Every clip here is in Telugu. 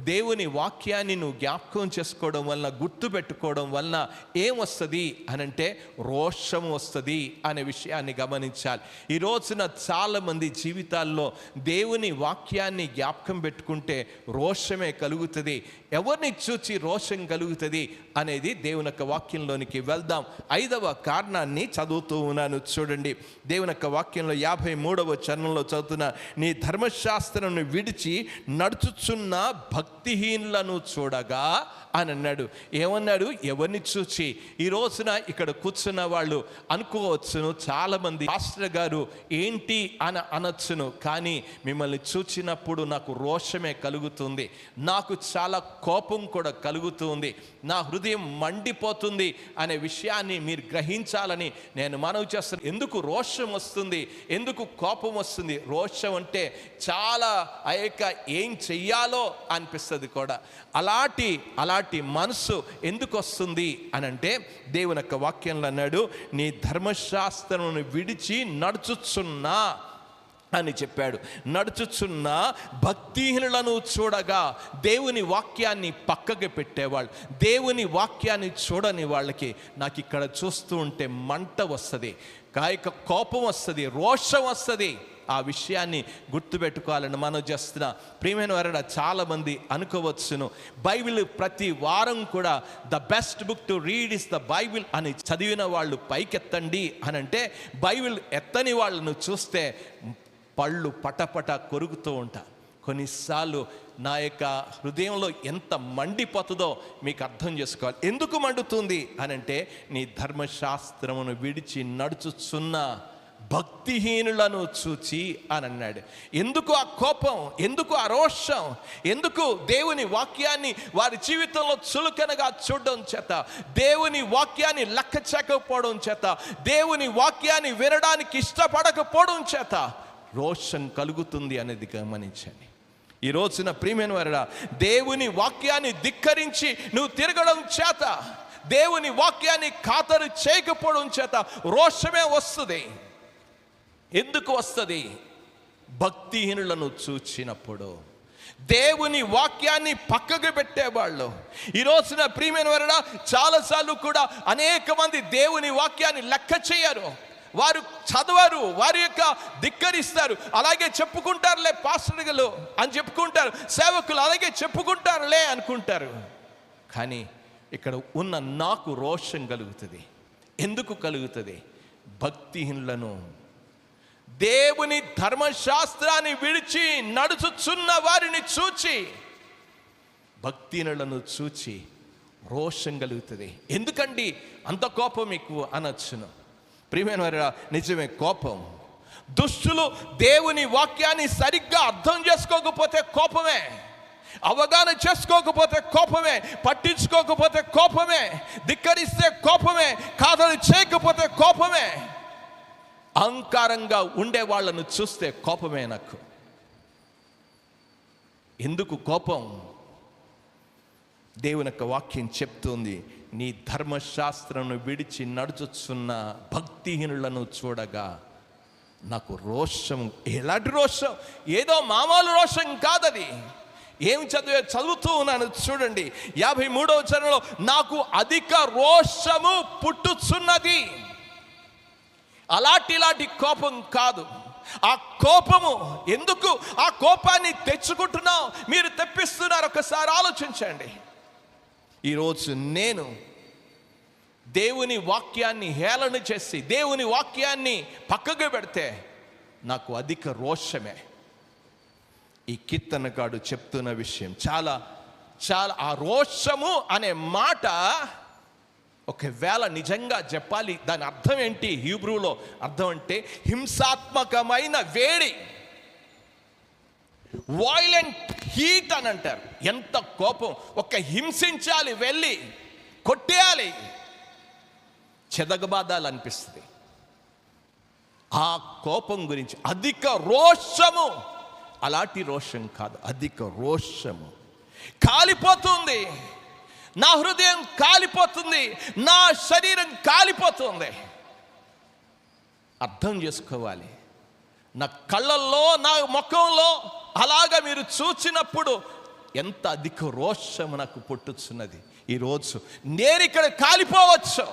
దేవుని వాక్యాన్ని నువ్వు జ్ఞాపకం చేసుకోవడం వలన గుర్తు పెట్టుకోవడం వలన ఏమొస్తుంది అని అంటే రోషం వస్తుంది అనే విషయాన్ని గమనించాలి. ఈ రోజున చాలామంది జీవితాల్లో దేవుని వాక్యాన్ని జ్ఞాపకం పెట్టుకుంటే రోషమే కలుగుతుంది. ఎవరిని చూచి రోషం కలుగుతుంది అనేది దేవుని యొక్క వాక్యంలోనికి వెళ్దాం. ఐదవ కారణాన్ని చదువుతూ ఉన్నాను చూడండి. దేవుని యొక్క వాక్యంలో యాభై మూడవ చరణంలో చదువుతున్న నీ ధర్మశాస్త్రం విడిచి నడుచుచున్న భక్తిహీనులను చూడగా అని అన్నాడు. ఏమన్నాడు? ఎవరిని చూచి? ఈ రోజున ఇక్కడ కూర్చున్న వాళ్ళు అనుకోవచ్చును చాలామంది పాస్టర్ గారు ఏంటి అని అనొచ్చును కానీ మిమ్మల్ని చూచినప్పుడు నాకు రోషమే కలుగుతుంది. నాకు చాలా కోపం కూడా కలుగుతుంది. నా హృదయం మండిపోతుంది అనే విషయాన్ని మీరు గ్రహించాలని నేను మనవి చేస్తాను ఎందుకు రోషం వస్తుంది? ఎందుకు కోపం వస్తుంది? రోషం అంటే చాలా ఆ యొక్క ఏం చెయ్యాలో అనిపిస్తుంది. కూడా. అలాంటి అలాంటి మనసు ఎందుకు వస్తుంది అని అంటే దేవుని యొక్క వాక్యంలో అన్నాడు నీ ధర్మశాస్త్రమును విడిచి నడుచుచున్నా అని చెప్పాడు. నడుచుచున్న భక్తిహీనులను చూడగా దేవుని వాక్యాన్ని పక్కకి పెట్టేవాళ్ళు. దేవుని వాక్యాన్ని చూడని వాళ్ళకి నాకు ఇక్కడ చూస్తూ ఉంటే మంట వస్తుంది కాయక కోపం వస్తుంది రోషం వస్తుంది. ఆ విషయాన్ని గుర్తుపెట్టుకోవాలని మనం చేస్తున్న ప్రియమైన వారడ చాలామంది అనుకోవచ్చును. బైబిల్ ప్రతి వారం కూడా the best book to read is the Bible అని చదివిన వాళ్ళు పైకెత్తండి అని అంటే బైబిల్ ఎత్తని వాళ్ళను చూస్తే పళ్ళు పటపట కొరుకుతూ ఉంటారు కొన్నిసార్లు నా యొక్క హృదయంలో ఎంత మండిపోతుందో మీకు అర్థం చేసుకోవాలి. ఎందుకు మండుతుంది అనంటే నీ ధర్మశాస్త్రమును విడిచి నడుచుచున్నా. భక్తిహీనులను చూచి అని అన్నాడు. ఎందుకు ఆ కోపం? ఎందుకు ఆ రోషం? ఎందుకు దేవుని వాక్యాన్ని వారి జీవితంలో చులకనగా చూడడం చేత? దేవుని వాక్యాన్ని లెక్క చేయకపోవడం చేత? దేవుని వాక్యాన్ని వినడానికి ఇష్టపడకపోవడం చేత? రోషం కలుగుతుంది అనేది గమనించండి. ఈ రోజున ప్రియమైన వారడా దేవుని వాక్యాన్ని ధిక్కరించి నువ్వు తిరగడం చేత? దేవుని వాక్యాన్ని ఖాతరు చేయకపోవడం చేత రోషమే వస్తుంది. ఎందుకు వస్తుంది? భక్తిహీనులను చూచినప్పుడు. దేవుని వాక్యాన్ని పక్కకు పెట్టేవాళ్ళు. ఈ రోజున ప్రియమైన వరణ చాలాసార్లు కూడా అనేక మంది దేవుని వాక్యాన్ని లెక్క చేయరు. వారు చదవరు వారి యొక్క ధిక్కరిస్తారు. అలాగే చెప్పుకుంటారులే పాస్టర్గలు అని చెప్పుకుంటారు. సేవకులు అలాగే చెప్పుకుంటారులే అనుకుంటారు. కానీ ఇక్కడ ఉన్న నాకు రోషం కలుగుతుంది. ఎందుకు కలుగుతుంది? భక్తిహీనులను దేవుని ధర్మశాస్త్రాన్ని విడిచి నడుచుచున్న వారిని చూచి భక్తినులను చూచి రోషం కలుగుతుంది. ఎందుకండి? అంత కోపం మీకు అనొచ్చును. ప్రియమైన వారి నిజమే కోపం. దుష్టులు దేవుని వాక్యాన్ని సరిగ్గా అర్థం చేసుకోకపోతే కోపమే. అవగాహన చేసుకోకపోతే కోపమే. పట్టించుకోకపోతే కోపమే. ధిక్కరిస్తే కోపమే. కాదని చేయకపోతే కోపమే. అహంకారంగా ఉండే వాళ్ళను చూస్తే కోపమే నాకు. ఎందుకు కోపం? దేవుని యొక్క వాక్యం చెప్తుంది నీ ధర్మశాస్త్రను విడిచి నడుచుచున్న భక్తిహీనులను చూడగా నాకు రోషం. ఎలాంటి రోషం? ఏదో మామూలు రోషం కాదది. ఏం చదివే చదువుతూ ఉన్నాను చూడండి యాభై మూడవ చరణంలో నాకు అధిక రోషము పుట్టుచున్నది. అలాంటి ఇలాంటి కోపం కాదు. ఆ కోపము ఎందుకు? ఆ కోపాన్ని తెచ్చుకుంటున్నావు? మీరు తెప్పిస్తున్నారు. ఒకసారి ఆలోచించండి. ఈరోజు నేను దేవుని వాక్యాన్ని హేళన చేసి దేవుని వాక్యాన్ని పక్కకు పెడితే నాకు అధిక రోషమే. ఈ కీర్తనగాడు చెప్తున్న విషయం చాలా చాలా ఆ రోషము అనే మాట ఒకవేళ నిజంగా చెప్పాలి దాని అర్థం ఏంటి? హీబ్రూలో అర్థం అంటే హింసాత్మకమైన వేడి. వాయిలెంట్ హీట్ అని అంటారు. ఎంత కోపం. ఒక హింసించాలి వెళ్ళి కొట్టేయాలి. చెదగబాదాలు అనిపిస్తుంది ఆ కోపం గురించి అధిక రోషము. అలాంటి రోషం కాదు అధిక రోషము. కాలిపోతుంది. నా హృదయం కాలిపోతుంది నా శరీరం కాలిపోతుంది. అర్థం చేసుకోవాలి. నా కళ్ళల్లో నా ముఖంలో అలాగా మీరు చూచినప్పుడు ఎంత అధిక రోషం నాకు పుట్టుచున్నది. ఈరోజు నేను ఇక్కడ కాలిపోవచ్చు.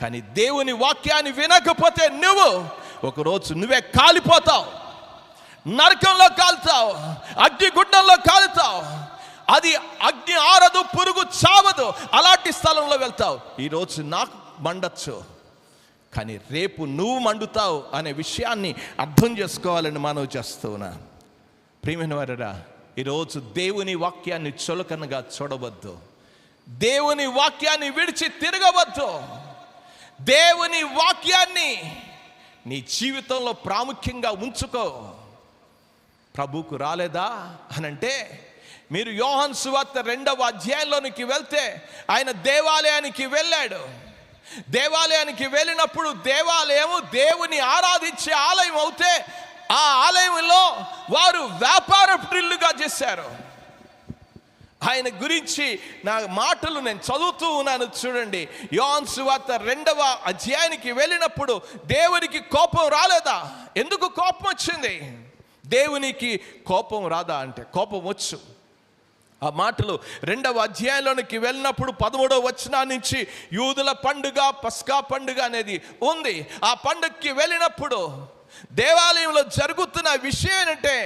కానీ దేవుని వాక్యాన్ని వినకపోతే నువ్వు ఒకరోజు నువ్వే కాలిపోతావు. నరకంలో కాలుతావు అగ్నిగుండంలో గుడ్డంలో చావదు. అలాంటి స్థలంలో వెళ్తావు. ఈరోజు నాకు మండచ్చు. కానీ రేపు నువ్వు మండుతావు అనే విషయాన్ని అర్థం చేసుకోవాలని మనవి చేస్తున్నా ప్రియమైన వారరా ఈరోజు దేవుని వాక్యాన్ని చులకనగా చూడవద్దు. దేవుని వాక్యాన్ని విడిచి తిరగవద్దు. దేవుని వాక్యాన్ని నీ జీవితంలో ప్రాముఖ్యంగా ఉంచుకో. ప్రభుకు రాలేదా? అనంటే మీరు యోహన్ సువార్త రెండవ అధ్యాయంలోనికి వెళ్తే ఆయన దేవాలయానికి వెళ్ళాడు. దేవాలయానికి వెళ్ళినప్పుడు దేవాలయము దేవుని ఆరాధించే ఆలయం అవుతే ఆ ఆలయంలో వారు వ్యాపార ప్రిల్లుగా చేశారు. ఆయన గురించి నా మాటలు నేను చదువుతూ ఉన్నాను చూడండి. యోన్ సువార్త రెండవ అధ్యాయానికి వెళ్ళినప్పుడు దేవునికి కోపం రాలేదా? ఎందుకు కోపం వచ్చింది? దేవునికి కోపం రాదా అంటే కోపం వచ్చు. ఆ మాటలు రెండవ అధ్యాయంలోనికి వెళ్ళినప్పుడు పదమూడవ వచనా నుంచి యూదుల పండుగ పస్కా పండుగ అనేది ఉంది. ఆ పండుగకి వెళ్ళినప్పుడు దేవాలయంలో జరుగుతున్న విషయం ఏంటంటే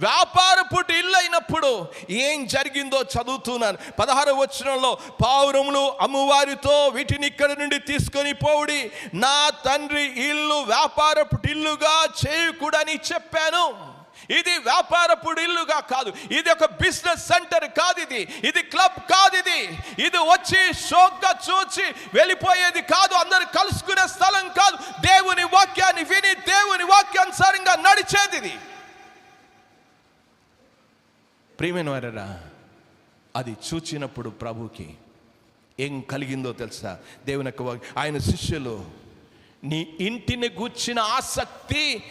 వ్యాపారపుటి ఇల్లు అయినప్పుడు ఏం జరిగిందో చదువుతున్నాను. పదహారు వచనంలో పావురములు అమ్మవారితో వీటిని ఇక్కడ నుండి తీసుకొని పోవుడి. నా తండ్రి ఇల్లు వ్యాపారపుటి ఇల్లుగా చేయకూడని చెప్పాను. ఇది వ్యాపారపుడు ఇల్లుగా కాదు. ఇది ఒక బిజినెస్ సెంటర్ కాదు ఇది. ఇది క్లబ్ కాదు ఇది. ఇది వచ్చి షోక్గా చూచి వెళ్ళిపోయేది కాదు. అందరు కలుసుకునే స్థలం కాదు. దేవుని వాక్యాన్ని విని దేవుని వాక్యానుసారంగా నడిచేది ఇది. ప్రియమైన వారరా అది చూచినప్పుడు ప్రభుకి ఏం కలిగిందో తెలుసా? దేవుని యొక్క ఆయన శిష్యులు నీ ఇంటిని గూర్చిన ఆసక్తి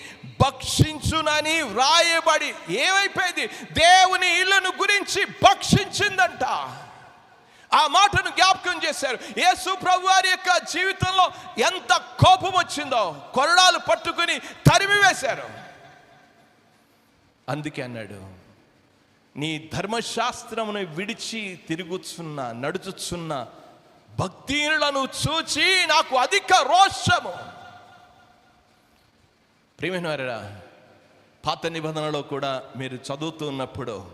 భక్షించునని వ్రాయబడి ఏమైపోయింది? దేవుని ఇళ్ళను గురించి భక్షించిందంట. ఆ మాటను జ్ఞాపకం చేశారు. యేసు ప్రభు వారి యొక్క జీవితంలో ఎంత కోపం వచ్చిందో కొరడాలు పట్టుకుని తరిమి వేశారు. అందుకే అన్నాడు నీ ధర్మశాస్త్రమును విడిచి తిరుగుచున్న నడుచుచున్న భక్తిలను చూచి నాకు అధిక రోషము. ప్రియమైన పాత నిబంధనలో కూడా మీరు చదువుతున్నప్పుడు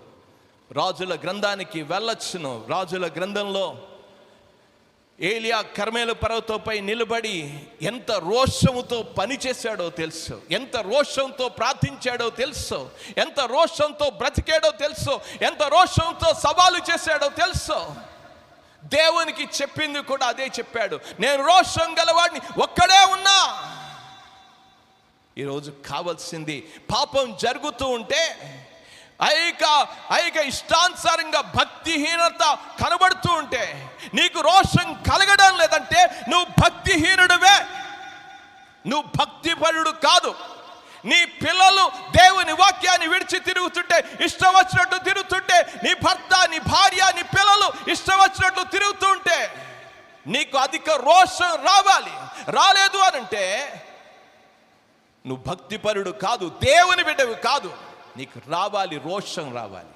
రాజుల గ్రంథానికి వెళ్ళొచ్చును. రాజుల గ్రంథంలో ఏలియా కర్మేలు పర్వతంపై నిలబడి ఎంత రోషముతో పనిచేశాడో తెలుసు. ఎంత రోషంతో ప్రార్థించాడో తెలుసు. ఎంత రోషంతో బ్రతికాడో తెలుసు. ఎంత రోషంతో సవాలు చేశాడో తెలుసు. దేవునికి చెప్పింది కూడా అదే చెప్పాడు. నేను రోషం గలవాడిని ఒక్కడే ఉన్నా. ఈరోజు కావాల్సింది పాపం జరుగుతూ ఉంటే ఐక ఐక ఇష్టానుసారంగా భక్తిహీనత కనబడుతూ ఉంటే నీకు రోషం కలగడం లేదంటే నువ్వు భక్తిహీనుడివే. నువ్వు భక్తిపరుడు కాదు. నీ పిల్లలు దేవుని వాక్యాన్ని విడిచి తిరుగుతుంటే ఇష్టం వచ్చినట్టు తిరుగుతుంటే నీ భర్త నీ భార్య నీ పిల్లలు ఇష్టం వచ్చినట్టు తిరుగుతుంటే నీకు అధిక రోషం రావాలి. రాలేదు అనంటే నువ్వు భక్తిపరుడు కాదు దేవుని బిడ్డవి కాదు నీకు రావాలి రోషం రావాలి.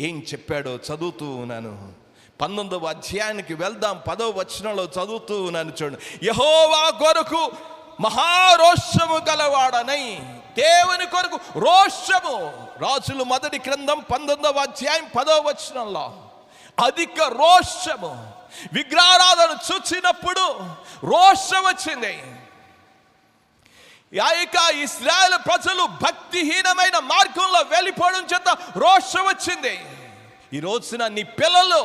ఏం చెప్పాడో చదువుతూ ఉన్నాను. పంతొమ్మిదవ అధ్యాయానికి వెళ్దాం పదవ వచనంలో చదువుతూ ఉన్నాను చూడండి. యహోవా కొరకు మహారోషము గలవాడనై దేవుని కొరకు రోషము. రాజులు మొదటి గ్రంథం పంతొమ్మిదవ అధ్యాయం పదవ వచనంలో అధిక రోషము. విగ్రహారాధన చూచినప్పుడు రోషం వచ్చింది. ఆ ఇస్రాయల్ ప్రజలు భక్తిహీనమైన మార్గంలో వెళ్ళిపోవడం చేత రోషం వచ్చింది. ఈ రోజున నీ పిల్లలు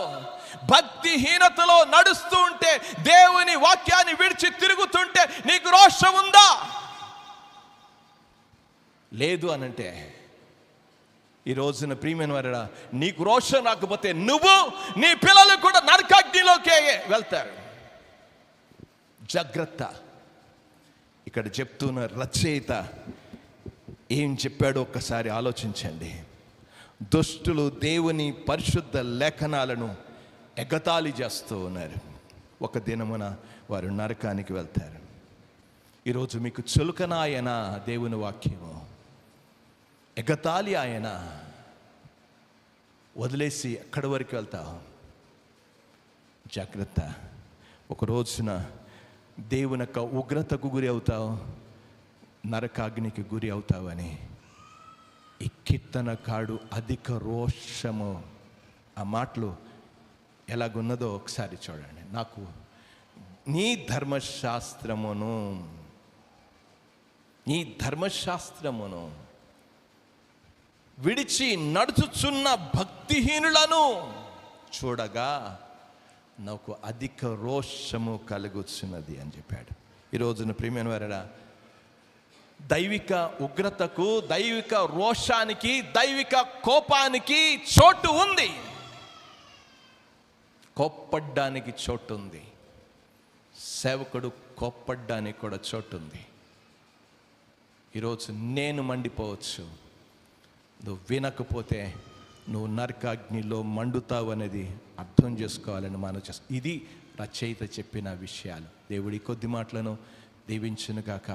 భక్తిహీనతలో నడుస్తూ ఉంటే దేవుని వాక్యాన్ని విడిచి తిరుగుతుంటే నీకు రోషం ఉందా? లేదు అనంటే ఈ రోజున ప్రియమైన వారడా నీకు రోషం రాకపోతే నువ్వు నీ పిల్లలు కూడా నరకాగ్నిలోకే వెళ్తారు. జాగ్రత్త. ఇక్కడ చెప్తున్న రచయిత ఏం చెప్పాడో ఒక్కసారి ఆలోచించండి. దుష్టులు దేవుని పరిశుద్ధ లేఖనాలను ఎగతాళి చేస్తూ ఉన్నారు. ఒక దినమున వారు నరకానికి వెళ్తారు. ఈరోజు మీకు చులకన ఆయన దేవుని వాక్యము. ఎగతాళి ఆయన వదిలేసి ఎక్కడి వరకు వెళ్తావు? జాగ్రత్త. ఒక రోజున దేవుని యొక్క ఉగ్రతకు గురి అవుతావు నరకాగ్నికి గురి అవుతావని. ఈ కీర్తన కాడు అధిక రోషము. ఆ మాటలు ఎలాగున్నదో ఒకసారి చూడండి. నాకు నీ ధర్మశాస్త్రమును నీ ధర్మశాస్త్రమును విడిచి నడుచుచున్న భక్తిహీనులను చూడగా నాకు అధిక రోషము కలుగుచున్నది అని చెప్పాడు. ఈరోజున రోజున వారడా దైవిక ఉగ్రతకు దైవిక రోషానికి దైవిక కోపానికి చోటు ఉంది. కోప్పడ్డానికి చోటు ఉంది సేవకుడు కోప్పడ్డానికి కూడా చోటు ఉంది ఈరోజు నేను మండిపోవచ్చు. నువ్వు వినకపోతే నువ్వు నరకాగ్నిలో మండుతావు అనేది అర్థం చేసుకోవాలని మనం చేస్తాం ఇది రచయిత చెప్పిన విషయాలు. దేవుడి కొద్ది మాటలను దీవించునుగాక.